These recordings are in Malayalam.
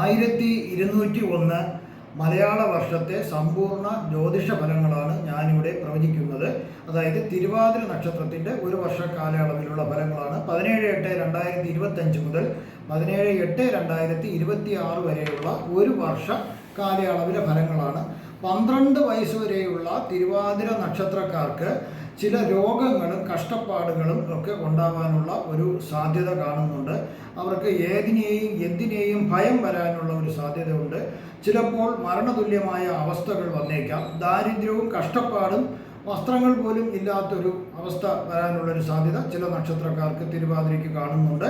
ആയിരത്തി ഇരുന്നൂറ്റി ഒന്ന് മലയാള വർഷത്തെ സമ്പൂർണ ജ്യോതിഷ ഫലങ്ങളാണ് ഞാനിവിടെ പ്രവചിക്കുന്നത്. അതായത് തിരുവാതിര നക്ഷത്രത്തിന്റെ ഒരു വർഷ കാലയളവിലുള്ള ഫലങ്ങളാണ്. പതിനേഴ് എട്ട് രണ്ടായിരത്തി ഇരുപത്തഞ്ച് മുതൽ പതിനേഴ് എട്ട് രണ്ടായിരത്തി ഇരുപത്തി ആറ് വരെയുള്ള ഒരു വർഷ കാലയളവിലെ ഫലങ്ങളാണ്. പന്ത്രണ്ട് വയസ്സ് വരെയുള്ള തിരുവാതിര നക്ഷത്രക്കാർക്ക് ചില രോഗങ്ങളും കഷ്ടപ്പാടുകളും ഒക്കെ ഉണ്ടാവാനുള്ള ഒരു സാധ്യത കാണുന്നുണ്ട്. അവർക്ക് ഏതിനെയും എന്തിനേയും ഭയം വരാനുള്ള ഒരു സാധ്യതയുണ്ട്. ചിലപ്പോൾ മരണതുല്യമായ അവസ്ഥകൾ വന്നേക്കാം. ദാരിദ്ര്യവും കഷ്ടപ്പാടും വസ്ത്രങ്ങൾ പോലും ഇല്ലാത്തൊരു അവസ്ഥ വരാനുള്ളൊരു സാധ്യത ചില നക്ഷത്രക്കാർക്ക് തിരുവാതിരയ്ക്ക് കാണുന്നുണ്ട്.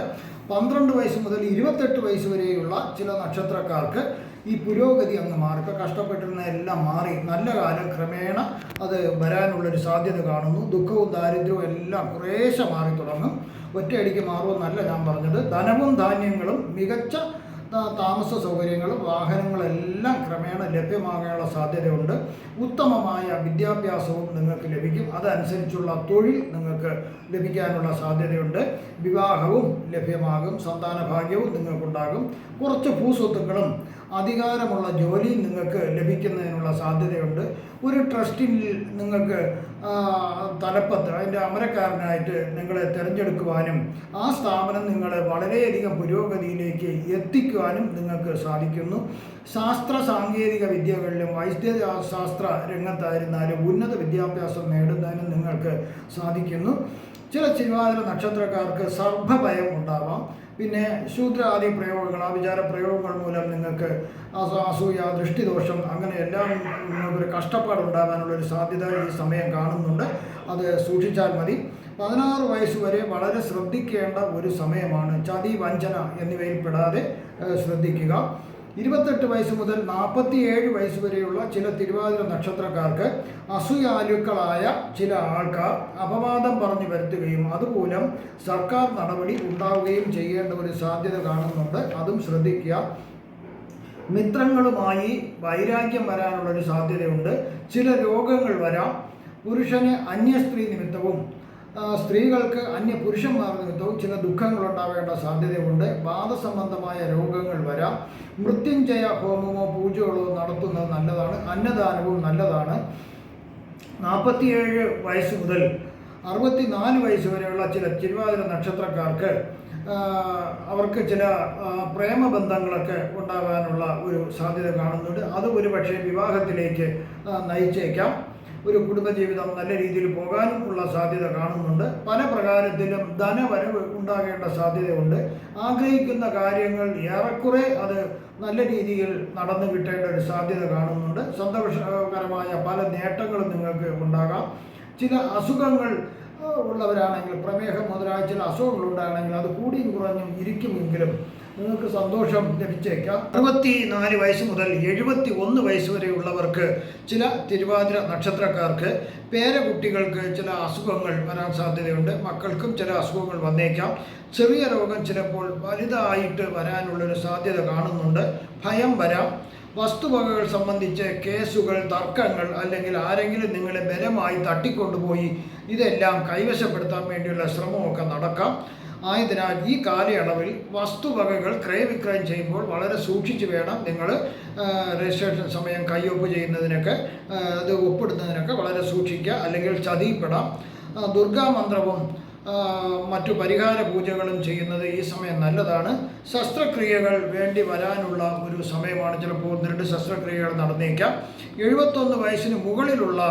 പന്ത്രണ്ട് വയസ്സ് മുതൽ ഇരുപത്തെട്ട് വയസ്സ് വരെയുള്ള ചില നക്ഷത്രക്കാർക്ക് ഈ പുരോഗതി അങ്ങ് മാറി. കഷ്ടപ്പെട്ടിരുന്ന എല്ലാം മാറി. നല്ല കാലം ക്രമേണ അത് വരാനുള്ളൊരു സാധ്യത കാണുന്നു. ദുഃഖവും ദാരിദ്ര്യവും എല്ലാം കുറേശ്ശെ മാറി തുടങ്ങും ഒറ്റയടിക്ക് മാറുമെന്നല്ല ഞാൻ പറഞ്ഞത്. ധനവും ധാന്യങ്ങളും മികച്ച താമസ സൗകര്യങ്ങളും വാഹനങ്ങളെല്ലാം ക്രമേണ ലഭ്യമാകാനുള്ള സാധ്യതയുണ്ട്. ഉത്തമമായ വിദ്യാഭ്യാസവും നിങ്ങൾക്ക് ലഭിക്കും. അതനുസരിച്ചുള്ള തൊഴിൽ നിങ്ങൾക്ക് ലഭിക്കാനുള്ള സാധ്യതയുണ്ട്. വിവാഹവും ലഭ്യമാകും. സന്താന ഭാഗ്യവും നിങ്ങൾക്കുണ്ടാകും. കുറച്ച് ഭൂസ്വത്തുക്കളും അധികാരമുള്ള ജോലി നിങ്ങൾക്ക് ലഭിക്കുന്നതിനുള്ള സാധ്യതയുണ്ട്. ഒരു ട്രസ്റ്റിൽ നിങ്ങൾക്ക് തലപ്പത്ത് അതിന്റെ അമരക്കാരനായിട്ട് നിങ്ങളെ തിരഞ്ഞെടുക്കുവാനും ആ സ്ഥാപനം നിങ്ങളെ വളരെയധികം പുരോഗതിയിലേക്ക് എത്തിക്കുവാനും നിങ്ങൾക്ക് സാധിക്കുന്നു. ശാസ്ത്ര സാങ്കേതിക വിദ്യകളിലും വൈദ്യ ശാസ്ത്ര രംഗത്തായിരുന്നാലും ഉന്നത വിദ്യാഭ്യാസം നേടുന്നതിനും നിങ്ങൾക്ക് സാധിക്കുന്നു. ചില ചിരുവാതിര നക്ഷത്രക്കാർക്ക് സർഭഭയം ഉണ്ടാവാം. പിന്നെ ശൂദ്രാദി പ്രയോഗങ്ങൾ ആവിചാര പ്രയോഗങ്ങൾ മൂലം നിങ്ങൾക്ക് അസ- അസൂയ ദൃഷ്ടിദോഷം അങ്ങനെ എല്ലാം ഒരു കഷ്ടപ്പാടുണ്ടാകാനുള്ള ഒരു സാധ്യത ഈ സമയം കാണുന്നുണ്ട്. അത് സൂക്ഷിച്ചാൽ മതി. പതിനാറ് വയസ്സ് വരെ വളരെ ശ്രദ്ധിക്കേണ്ട ഒരു സമയമാണ് ചതി വഞ്ചന എന്നിവയിൽ പെടാതെ ശ്രദ്ധിക്കുക. ഇരുപത്തെട്ട് വയസ്സ് മുതൽ നാൽപ്പത്തിയേഴ് വയസ്സ് വരെയുള്ള ചില തിരുവാതിര നക്ഷത്രക്കാർക്ക് അസുയാലുക്കളായ ചില ആൾക്കാർ അപവാദം പറഞ്ഞു വരുത്തുകയും അതുമൂലം സർക്കാർ നടപടി ഉണ്ടാവുകയും ചെയ്യേണ്ട ഒരു സാധ്യത കാണുന്നുണ്ട്. അതും ശ്രദ്ധിക്കുക. മിത്രങ്ങളുമായി വൈരാഗ്യം വരാനുള്ളൊരു സാധ്യതയുണ്ട്. ചില രോഗങ്ങൾ വരാം. പുരുഷന് അന്യസ്ത്രീ നിമിത്തവും സ്ത്രീകൾക്ക് അന്യ പുരുഷന്മാർ നിമിത്തവും ചില ദുഃഖങ്ങൾ ഉണ്ടാവേണ്ട സാധ്യതയുണ്ട്. വാദസംബന്ധമായ രോഗങ്ങൾ വരാം. മൃത്യുഞ്ജയ ഹോമമോ പൂജകളോ നടത്തുന്നത് നല്ലതാണ്. അന്നദാനവും നല്ലതാണ്. നാൽപ്പത്തിയേഴ് വയസ്സ് മുതൽ അറുപത്തി നാല് വയസ്സ് വരെയുള്ള ചില തിരുവാതിര നക്ഷത്രക്കാർക്ക് അവർക്ക് ചില പ്രേമബന്ധങ്ങളൊക്കെ ഉണ്ടാകാനുള്ള ഒരു സാധ്യത കാണുന്നുണ്ട്. അത് ഒരു പക്ഷേ വിവാഹത്തിലേക്ക് നയിച്ചേക്കാം. ഒരു കുടുംബജീവിതം നല്ല രീതിയിൽ പോകാനും ഉള്ള സാധ്യത കാണുന്നുണ്ട്. പല പ്രകാരത്തിലും ധനവരവ് ഉണ്ടാകേണ്ട സാധ്യതയുണ്ട്. ആഗ്രഹിക്കുന്ന കാര്യങ്ങൾ ഏറെക്കുറെ അത് നല്ല രീതിയിൽ നടന്നു കിട്ടേണ്ട ഒരു സാധ്യത കാണുന്നുണ്ട്. സന്തോഷകരമായ പല നേട്ടങ്ങളും നിങ്ങൾക്ക് ഉണ്ടാകാം. ചില അസുഖങ്ങൾ ഉള്ളവരാണെങ്കിൽ പ്രമേഹം മുതലായ ചില അസുഖങ്ങൾ ഉണ്ടാകണമെങ്കിൽ അത് കൂടിയും കുറഞ്ഞും ഇരിക്കുമെങ്കിലും നിങ്ങൾക്ക് സന്തോഷം ലഭിച്ചേക്കാം. അറുപത്തി നാല് വയസ്സ് മുതൽ എഴുപത്തി ഒന്ന് വയസ്സ് വരെയുള്ളവർക്ക് ചില തിരുവാതിര നക്ഷത്രക്കാർക്ക് പേരകുട്ടികൾക്ക് ചില അസുഖങ്ങൾ വരാൻ സാധ്യതയുണ്ട്. മക്കൾക്കും ചില അസുഖങ്ങൾ വന്നേക്കാം. ചെറിയ രോഗം ചിലപ്പോൾ വലുതായിട്ട് വരാനുള്ളൊരു സാധ്യത കാണുന്നുണ്ട്. ഭയം വരാം. വസ്തുവകകൾ സംബന്ധിച്ച് കേസുകൾ തർക്കങ്ങൾ അല്ലെങ്കിൽ ആരെങ്കിലും നിങ്ങളെ ബലമായി തട്ടിക്കൊണ്ടുപോയി ഇതെല്ലാം കൈവശപ്പെടുത്താൻ വേണ്ടിയുള്ള ശ്രമമൊക്കെ നടക്കാം. ആയതിനാൽ ഈ കാലയളവിൽ വസ്തുവകകൾ ക്രയവിക്രയം ചെയ്യുമ്പോൾ വളരെ സൂക്ഷിച്ച് വേണം നിങ്ങൾ രജിസ്ട്രേഷൻ സമയം കയ്യൊപ്പ് ചെയ്യുന്നതിനൊക്കെ അത് ഒപ്പിടുന്നതിനൊക്കെ വളരെ സൂക്ഷിക്കുക അല്ലെങ്കിൽ ചതിപ്പെടാം ദുർഗാമന്ത്രവും മറ്റു പരിഹാര പൂജകളും ചെയ്യുന്നത് ഈ സമയം നല്ലതാണ്. ശസ്ത്രക്രിയകൾ വേണ്ടി വരാനുള്ള ഒരു സമയമാണ്. ചിലപ്പോൾ ഒന്ന് രണ്ട് ശസ്ത്രക്രിയകൾ നടന്നേക്കാം. എഴുപത്തൊന്ന് വയസ്സിന് മുകളിലുള്ള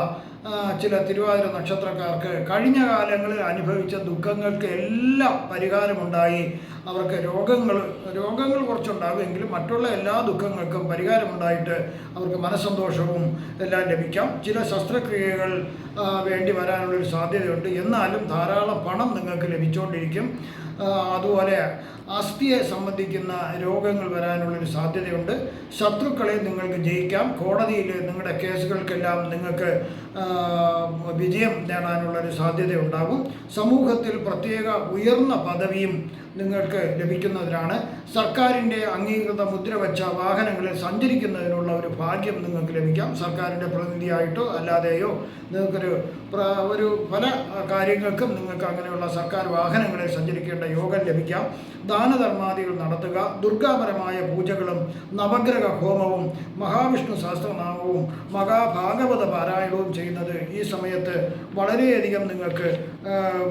ചില തിരുവാതിര നക്ഷത്രക്കാർക്ക് കഴിഞ്ഞ കാലങ്ങളിൽ അനുഭവിച്ച ദുഃഖങ്ങൾക്ക് എല്ലാം പരിഹാരമുണ്ടായി. അവർക്ക് രോഗങ്ങൾ രോഗങ്ങൾ കുറച്ചുണ്ടാകുമെങ്കിലും മറ്റുള്ള എല്ലാ ദുഃഖങ്ങൾക്കും പരിഹാരമുണ്ടായിട്ട് അവർക്ക് മനസ്സന്തോഷവും എല്ലാം ലഭിക്കാം. ചില ശസ്ത്രക്രിയകൾ വേണ്ടി വരാനുള്ളൊരു സാധ്യതയുണ്ട്. എന്നാലും ധാരാളം പണം നിങ്ങൾക്ക് ലഭിച്ചുകൊണ്ടിരിക്കും അതുപോലെ അസ്ഥിയെ സംബന്ധിക്കുന്ന രോഗങ്ങൾ വരാനുള്ളൊരു സാധ്യതയുണ്ട്. ശത്രുക്കളെ നിങ്ങൾക്ക് ജയിക്കാം. കോടതിയിൽ നിങ്ങളുടെ കേസുകൾക്കെല്ലാം നിങ്ങൾക്ക് വിജയം നേടാനുള്ളൊരു സാധ്യതയുണ്ടാകും. സമൂഹത്തിൽ പ്രത്യേക ഉയർന്ന പദവിയും നിങ്ങൾക്ക് ലഭിക്കുന്നതിനാണ്. സർക്കാരിന്റെ അംഗീകൃത മുദ്ര വച്ച വാഹനങ്ങളിൽ സഞ്ചരിക്കുന്നതിനുള്ള ഒരു ഭാഗ്യം നിങ്ങൾക്ക് ലഭിക്കാം. സർക്കാരിന്റെ പ്രതിനിധിയായിട്ടോ അല്ലാതെയോ നിങ്ങൾക്കൊരു ഒരു പല കാര്യങ്ങൾക്കും നിങ്ങൾക്ക് അങ്ങനെയുള്ള സർക്കാർ വാഹനങ്ങളിൽ സഞ്ചരിക്കേണ്ട യോഗം ലഭിക്കാം. ദാനധർമാദികൾ നടത്തുക. ദുർഗാപരമായ പൂജകളും നവഗ്രഹ ഹോമവും മഹാവിഷ്ണു സഹസ്രനാമവും മഹാഭാഗവത പാരായണവും ചെയ്യുന്നത് ഈ സമയത്ത് വളരെയധികം നിങ്ങൾക്ക്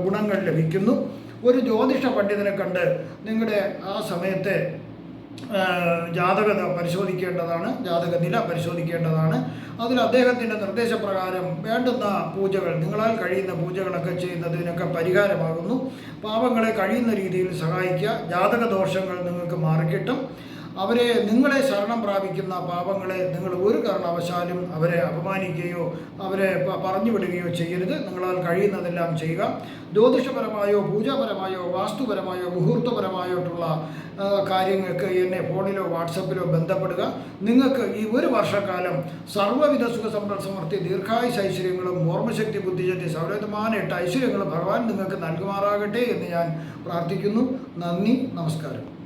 ഗുണങ്ങൾ ലഭിക്കുന്നു. ഒരു ജ്യോതിഷ പണ്ഡിതനെ കണ്ട് നിങ്ങളുടെ ആ സമയത്തെ ജാതകത പരിശോധിക്കേണ്ടതാണ് ജാതക നില പരിശോധിക്കേണ്ടതാണ്. അതിൽ അദ്ദേഹത്തിന്റെ നിർദ്ദേശപ്രകാരം വേണ്ടുന്ന പൂജകൾ നിങ്ങളാൽ കഴിയുന്ന പൂജകളൊക്കെ ചെയ്യുന്നതിനൊക്കെ പരിഹാരമാകുന്നു. പാപങ്ങളെ കഴിയുന്ന രീതിയിൽ സഹായിക്കുക. ജാതക ദോഷങ്ങൾ നിങ്ങൾക്ക് മാറിക്കിട്ടും. അവരെ നിങ്ങളെ ശരണം പ്രാപിക്കുന്ന പാപങ്ങളെ നിങ്ങൾ ഒരു കാരണവശാലും അവരെ അപമാനിക്കുകയോ അവരെ പറഞ്ഞു വിടുകയോ ചെയ്യരുത്. നിങ്ങളാൽ കഴിയുന്നതെല്ലാം ചെയ്യുക. ജ്യോതിഷപരമായോ പൂജാപരമായോ വാസ്തുപരമായോ മുഹൂർത്തപരമായിട്ടുള്ള കാര്യങ്ങൾക്ക് എന്നെ ഫോണിലോ വാട്സപ്പിലോ ബന്ധപ്പെടുക. നിങ്ങൾക്ക് ഈ ഒരു വർഷക്കാലം സർവവിധ സുഖ സമ്പൽ സമൃദ്ധി ദീർഘായുസ് ഐശ്വര്യങ്ങളും ഓർമ്മശക്തി ബുദ്ധിശക്തി സൗരതമാന എട്ട് ഐശ്വര്യങ്ങളും ഭഗവാൻ നിങ്ങൾക്ക് നൽകുമാറാകട്ടെ എന്ന് ഞാൻ പ്രാർത്ഥിക്കുന്നു. നന്ദി നമസ്കാരം.